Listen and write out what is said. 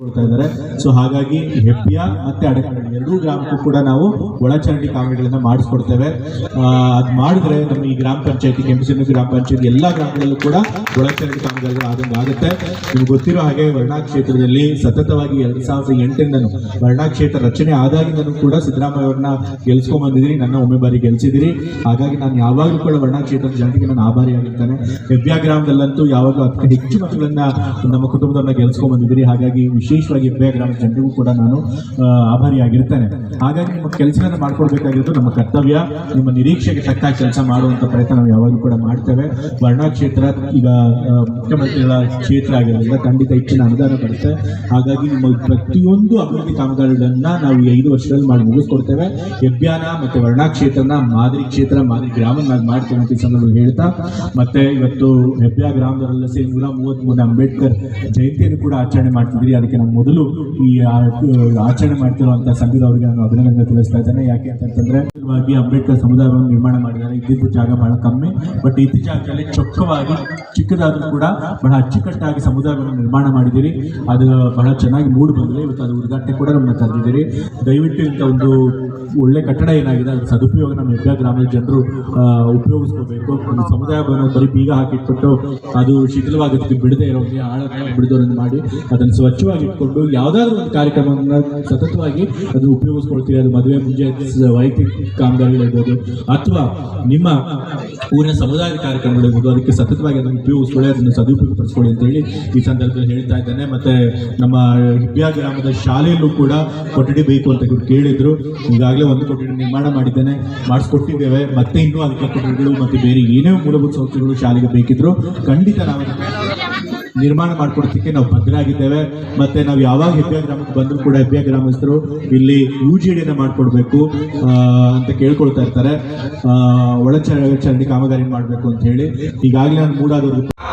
ಕೊಡ್ತಾ ಇದ್ದಾರೆ. ಸೊ ಹಾಗಾಗಿ ಹೆಬ್ಬಿಯ ಮತ್ತೆ ಅಡಕನಹಳ್ಳಿ ಎರಡೂ ಗ್ರಾಮಕ್ಕೂ ಕೂಡ ನಾವು ಒಳಚರಂಡಿ ಕಾಮಗಾರಿಗಳನ್ನ ಮಾಡಿಸ್ಕೊಡ್ತೇವೆ. ಅದು ಮಾಡಿದ್ರೆ ನಮ್ಮ ಈ ಗ್ರಾಮ ಪಂಚಾಯತಿ ಕೆಂಪಸಿನ ಗ್ರಾಮ ಪಂಚಾಯತಿ ಎಲ್ಲಾ ಗ್ರಾಮಗಳಲ್ಲೂ ಕೂಡ ಒಳಚರಂಡಿ ಕಾಮಗಾರಿಗಳು ಆದಂಗೆ ಆಗುತ್ತೆ. ನಿಮ್ಗೆ ಗೊತ್ತಿರೋ ಹಾಗೆ ವರ್ಣಾ ಕ್ಷೇತ್ರದಲ್ಲಿ ಸತತವಾಗಿ ಎರಡ್ ಸಾವಿರದ ಎಂಟರಿಂದನೂ ವರ್ಣಾ ಕ್ಷೇತ್ರ ರಚನೆ ಆದಾಗಿಂದನು ಕೂಡ ಸಿದ್ದರಾಮಯ್ಯ ಅವ್ರನ್ನ ಗೆಲ್ಸ್ಕೊಂಡ್ ಬಂದಿದ್ದೀರಿ ನನ್ನ ಒಮ್ಮೆ ಬಾರಿ ಗೆಲ್ಸಿದಿರಿ. ಹಾಗಾಗಿ ನಾನು ಯಾವಾಗಲೂ ಕೂಡ ವರ್ಣಾ ಕ್ಷೇತ್ರದ ಜನರಿಗೆ ನಾನು ಆಗಿರ್ತಾನೆ. ಹೆಬ್ಬ್ಯಾ ಗ್ರಾಮದಲ್ಲಂತೂ ಯಾವಾಗಲೂ ಅದಕ್ಕೆ ಹೆಚ್ಚು ಮಕ್ಕಳನ್ನ ನಮ್ಮ ಕುಟುಂಬದವ್ರನ್ನ ಗೆಲ್ಸ್ಕೊಂಡ್ ಬಂದಿದ್ದೀರಿ ಹಾಗಾಗಿ ವಿಶೇಷವಾಗಿ ಹೆಬ್ಬ್ಯಾ ಗ್ರಾಮ ಜನರಿಗೂ ಕೂಡ ನಾನು ಆಭಾರಿಯಾಗಿರ್ತೇನೆ. ಹಾಗಾಗಿ ನಿಮ್ಮ ಕೆಲಸವನ್ನು ಮಾಡ್ಕೊಡ್ಬೇಕಾಗಿರೋದು ನಮ್ಮ ಕರ್ತವ್ಯ. ನಿಮ್ಮ ನಿರೀಕ್ಷೆಗೆ ತಕ್ಕ ಕೆಲಸ ಮಾಡುವಂಥ ಪ್ರಯತ್ನ ನಾವು ಯಾವಾಗಲೂ ಕೂಡ ಮಾಡ್ತೇವೆ. ವರ್ಣ ಕ್ಷೇತ್ರ ಈಗ ಮುಖ್ಯಮಂತ್ರಿಗಳ ಕ್ಷೇತ್ರ ಆಗಿರೋದ್ರಿಂದ ಖಂಡಿತ ಹೆಚ್ಚಿನ ಅನುದಾನ ಬರುತ್ತೆ. ಹಾಗಾಗಿ ನಿಮ್ಮ ಪ್ರತಿಯೊಂದು ಅಭಿವೃದ್ಧಿ ಕಾಮಗಾರಿಗಳನ್ನು ನಾವು ಈ ಐದು ವರ್ಷದಲ್ಲಿ ಮಾಡಿ ಮುಗಿಸ್ಕೊಡ್ತೇವೆ. ಹೆಬ್ಬ್ಯಾನ ಮತ್ತು ವರ್ಣ ಕ್ಷೇತ್ರನ ಮಾದರಿ ಕ್ಷೇತ್ರ, ಮಾದರಿ ಗ್ರಾಮನಾಗಿ ಮಾಡ್ತೇವೆ ಅಂತ ಈ ಸಂದರ್ಭದಲ್ಲಿ ಹೇಳ್ತಾ, ಮತ್ತೆ ಇವತ್ತು ಹೆಬ್ಬ್ಯಾ ಗ್ರಾಮದಲ್ಲಿ ಸೇರಿ ನೂರ ಮೂರು ಅಂಬೇಡ್ಕರ್ ಜಯಂತಿಯನ್ನು ಕೂಡ ಆಚರಣೆ ಮಾಡ್ತಿದ್ರಿ ಅದಕ್ಕೆ ನಾನು ಮೊದಲು ಈ ಆಚರಣೆ ಮಾಡ್ತಿರುವಂತಹ ಸಂಘದವರಿಗೆ ನಾನು ಅಭಿನಂದನೆ ತಿಳಿಸ್ತಾ ಇದ್ದೇನೆ. ಯಾಕೆ ಅಂತಂದ್ರೆ ಮುಖ್ಯವಾಗಿ ಅಂಬೇಡ್ಕರ್ ಸಮುದಾಯವನ್ನು ನಿರ್ಮಾಣ ಮಾಡಿದ್ದಾರೆ. ಇದ್ದಿದ್ದು ಜಾಗ ಬಹಳ ಕಮ್ಮಿ ಬಟ್ ಇದ್ದ ಜಾಗದಲ್ಲಿ ಚೊಕ್ಕವಾಗಿ, ಚಿಕ್ಕದಾದ್ರೂ ಕೂಡ ಬಹಳ ಅಚ್ಚುಕಟ್ಟಾಗಿ ಸಮುದಾಯವನ್ನು ನಿರ್ಮಾಣ ಮಾಡಿದ್ದೀರಿ. ಅದು ಬಹಳ ಚೆನ್ನಾಗಿ ಮೂಡ್ ಬಂದಿದೆ. ಇವತ್ತು ಅದು ಉದ್ಘಾಟನೆ ಕೂಡ ನಮ್ಮನ್ನ ಕರೆದಿದ್ದೀರಿ ದಯವಿಟ್ಟು ಇಂಥ ಒಂದು ಒಳ್ಳೆ ಕಟ್ಟಡ ಏನಾಗಿದೆ, ಅದರ ಸದುಪಯೋಗ ನಮ್ಮ ಹೆಬ್ಬೆ ಗ್ರಾಮದ ಜನರು ಉಪಯೋಗಿಸ್ಕೋಬೇಕು. ಸಮುದಾಯ ಬರೀ ಬೀಗ ಹಾಕಿಟ್ಬಿಟ್ಟು ಅದು ಶಿಥಿಲವಾಗೋದಕ್ಕೆ ಬಿಡದೆ ಇರೋರಿಗೆ ಆಳ ಬಿಡದೋರನ್ನು ಮಾಡಿ, ಅದನ್ನು ಸ್ವಚ್ಛವಾಗಿ ಇಟ್ಕೊಂಡು ಯಾವುದಾದ್ರು ಒಂದು ಕಾರ್ಯಕ್ರಮವನ್ನು ಸತತವಾಗಿ ಅದನ್ನು ಉಪಯೋಗಿಸ್ಕೊಳ್ತೀವಿ. ಅದು ಮದುವೆ ಮುಂಜೆ ವೈಯಕ್ತಿಕ ಕಾಮಗಾರಿಗಳಿರ್ಬೋದು, ಅಥವಾ ನಿಮ್ಮ ಊರಿನ ಸಮುದಾಯದ ಕಾರ್ಯಕ್ರಮಗಳಿರ್ಬೋದು, ಅದಕ್ಕೆ ಸತತವಾಗಿ ಅದನ್ನು ಉಪಯೋಗಿಸ್ಕೊಳ್ಳಿ, ಅದನ್ನು ಸದುಪಯೋಗಪಡಿಸ್ಕೊಳ್ಳಿ ಅಂತ ಹೇಳಿ ಈ ಸಂದರ್ಭದಲ್ಲಿ ಹೇಳ್ತಾ ಇದ್ದೇನೆ. ಮತ್ತೆ ನಮ್ಮ ಹಿಬ್ಬ್ಯಾ ಗ್ರಾಮದ ಶಾಲೆಯಲ್ಲೂ ಕೂಡ ಕೊಠಡಿ ಬೇಕು ಅಂತ ಕೇಳಿದ್ರು. ಈಗಾಗಲೇ ಒಂದು ಕೊಠಡಿ ನಿರ್ಮಾಣ ಮಾಡಿದ್ದೇನೆ ಮಾಡಿಸ್ಕೊಟ್ಟಿದ್ದೇವೆ. ಮತ್ತೆ ಇನ್ನೂ ಅದಕ್ಕೆ ಕೊಠಡಿಗಳು ಮತ್ತೆ ಬೇರೆ ಏನೇ ಮೂಲಭೂತ ಸೌಕರ್ಯಗಳು ಶಾಲೆಗೆ ಬೇಕಿದ್ರು ಖಂಡಿತ ನಾವು ನಿರ್ಮಾಣ ಮಾಡ್ಕೊಡೋದಕ್ಕೆ ನಾವು ಬದ್ಧರಾಗಿದ್ದೇವೆ. ಮತ್ತೆ ನಾವು ಯಾವಾಗ ಹೆಬ್ಬ್ಯಾ ಗ್ರಾಮಕ್ಕೆ ಬಂದರೂ ಕೂಡ ಹೆಬ್ಬ್ಯಾ ಗ್ರಾಮಸ್ಥರು ಇಲ್ಲಿ ಯು ಜಿ ಡಿನ ಮಾಡ್ಕೊಡ್ಬೇಕು ಅಂತ ಕೇಳ್ಕೊಳ್ತಾ ಇರ್ತಾರೆ. ಆ, ಒಳಚ- ಚರಂಡಿ ಕಾಮಗಾರಿ ಮಾಡಬೇಕು ಅಂತ ಹೇಳಿ. ಈಗಾಗಲೇ ನಾನು ಇತ್ತಾಗ.